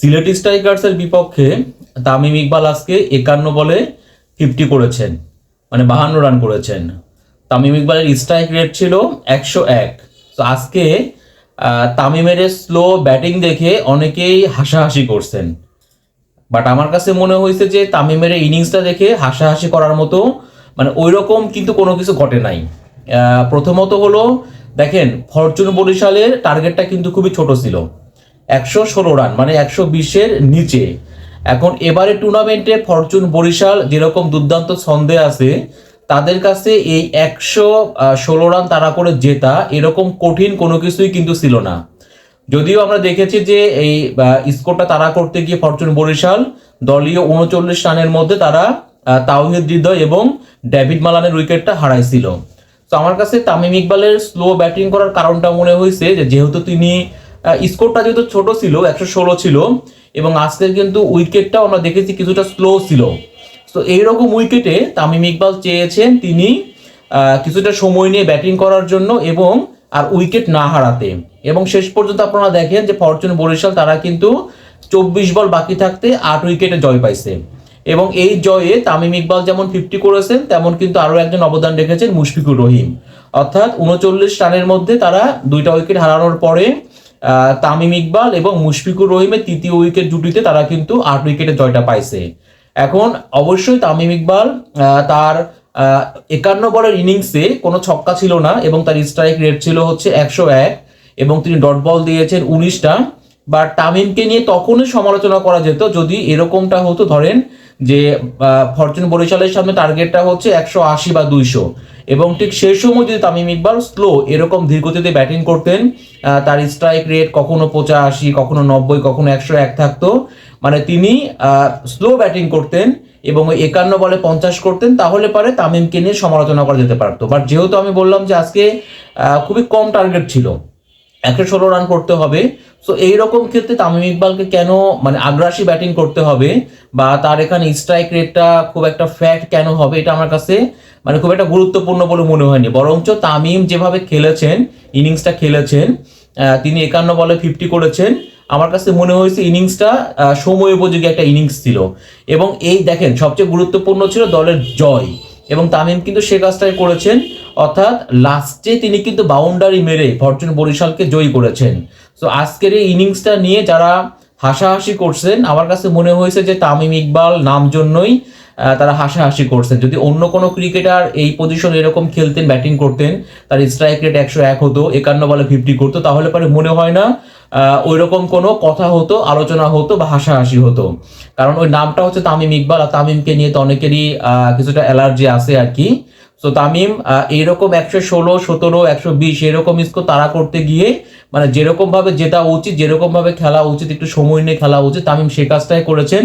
সিলেট স্ট্রাইকার্সের বিপক্ষে তামিম ইকবাল আজকে একান্ন বলে ফিফটি করেছেন মানে বাহান্ন রান করেছেন। তামিম ইকবালের স্ট্রাইক রেট ছিল একশো এক। তো আজকে তামিমের স্লো ব্যাটিং দেখে অনেকেই হাসাহাসি করছেন। বাট আমার কাছে মনে হয়েছে যে তামিমের ইনিংসটা দেখে হাসাহাসি করার মতো মানে ওই রকম কিন্তু কোনো কিছু ঘটে নাই। প্রথমত হলো, দেখেন, ফরচুন বরিশালের টার্গেটটা কিন্তু খুবই ছোট ছিল। একশো ষোলো রান মানে একশো বিশের নিচে। এখন এবারে টুর্নামেন্টে ফরচুন বরিশাল যেরকম দুর্দান্ত ছন্দে আছে, তাদের কাছে এই একশো ষোলো রান তারা করে জেতা এরকম কঠিন কোনো কিছুই কিন্তু ছিল না। যদিও আমরা দেখেছি যে এই স্কোরটা তারা করতে গিয়ে ফরচুন বরিশাল দলীয় উনচল্লিশ রানের মধ্যে তারা তাওহিদ হৃদয় এবং ডেভিড মালানের উইকেটটা হারাইছিল। তো আমার কাছে তামিম ইকবালের স্লো ব্যাটিং করার কারণটা মনে হয়েছে যে যেহেতু তিনি স্কোরটা যেহেতু ছোট ছিল, একশো ষোলো ছিল, এবং আজকের কিন্তু উইকেটটা আমরা দেখেছি কিছুটা স্লো ছিল। তো এইরকম উইকেটে তামিম ইকবাল চেয়েছেন তিনি কিছুটা সময় নিয়ে ব্যাটিং করার জন্য এবং আর উইকেট না হারাতে। এবং শেষ পর্যন্ত আপনারা দেখেন যে ফরচুন বরিশাল তারা কিন্তু চব্বিশ বল বাকি থাকতে আট উইকেটে জয় পাইছে। এবং এই জয়ে তামিম ইকবাল যেমন ফিফটি করেছেন, তেমন কিন্তু আরও একজন অবদান রেখেছেন মুশফিকুর রহিম। অর্থাৎ উনচল্লিশ রানের মধ্যে তারা দুইটা উইকেট হারানোর পরে তামিম ইকবাল এবং মুশফিকুর রহিমের তৃতীয় উইকেট জুটিতে তারা কিন্তু আট উইকেটে জয়টা পাইছে। এখন অবশ্যই তামিম ইকবাল তার একান্ন বলের ইনিংসে কোনো ছক্কা ছিল না এবং তার স্ট্রাইক রেট ছিল হচ্ছে একশো এক এবং তিনি ডট বল দিয়েছেন উনিশটা। বা তামিমকে নিয়ে তখনই সমালোচনা করা যেত যদি এরকমটা হতো ধরেন যে ফরচুন বরিশালের সামনে টার্গেটটা হচ্ছে একশো আশি বা দুইশো এবং ঠিক সেই সময় যদি তামিম ইকবাল স্লো এরকম ধীরগতিতে ব্যাটিং করতেন তার স্ট্রাইক রেট কখনো পঁচাশি, কখনো নব্বই, কখনো একশো এক থাকতো। মানে তিনি স্লো ব্যাটিং করতেন এবং ওই একান্ন বলে পঞ্চাশ করতেন, তাহলে পরে তামিমকে নিয়ে সমালোচনা করা যেতে পারতো। বাট যেহেতু আমি বললাম যে আজকে খুবই কম টার্গেট ছিল, একশো ষোলো রান করতে হবে সো এইরকম ক্ষেত্রে তামিম ইকবালকে কেন মানে আগ্রাসী ব্যাটিং করতে হবে বা তার এখানে স্ট্রাইক রেটটা খুব একটা ফ্যাট কেন হবে এটা আমার কাছে মানে খুব একটা গুরুত্বপূর্ণ বলে মনে হয়নি। বরঞ্চ তামিম যেভাবে খেলেছেন, ইনিংসটা খেলেছেন তিনি একান্ন বলে ফিফটি করেছেন, আমার কাছে মনে হয়েছে ইনিংসটা সময় উপযোগী একটা ইনিংস ছিল। এবং এই দেখেন, সবচেয়ে গুরুত্বপূর্ণ ছিল দলের জয়। এবং তামিম কিন্তু সে কাজটাই করেছেন। অর্থাৎ লাস্টে তিনি কিন্তু বাউন্ডারি মেরে ফরচুন বরিশালকে জয়ী করেছেন। তো আজকের এই ইনিংসটা নিয়ে যারা হাসাহাসি করছেন, আমার কাছে মনে হয়েছে যে তামিম ইকবাল নাম জন্যই তারা হাসাহাসি করছেন। যদি অন্য কোনো ক্রিকেটার এই পজিশন এরকম খেলতেন ব্যাটিং করতেন, তার স্ট্রাইক রেট একশো এক হতো, একান্ন বলে ফিফটি করতো, তাহলে পরে মনে হয় না ওই রকম কোনো কথা হতো, আলোচনা হতো বা হাসাহাসি হতো। কারণ ওই নামটা হচ্ছে তামিম ইকবাল, আর তামিমকে নিয়ে তো অনেকেরই কিছুটা অ্যালার্জি আছে আর কি। তো তামিম এইরকম একশো ষোলো, সতেরো, একশো বিশ, এরকম স্কোর তারা করতে গিয়ে মানে যেরকমভাবে যেটা উচিত, যেরকমভাবে খেলা উচিত, একটু সময় নিয়ে খেলা উচিত, তামিম সে কাজটাই করেছেন।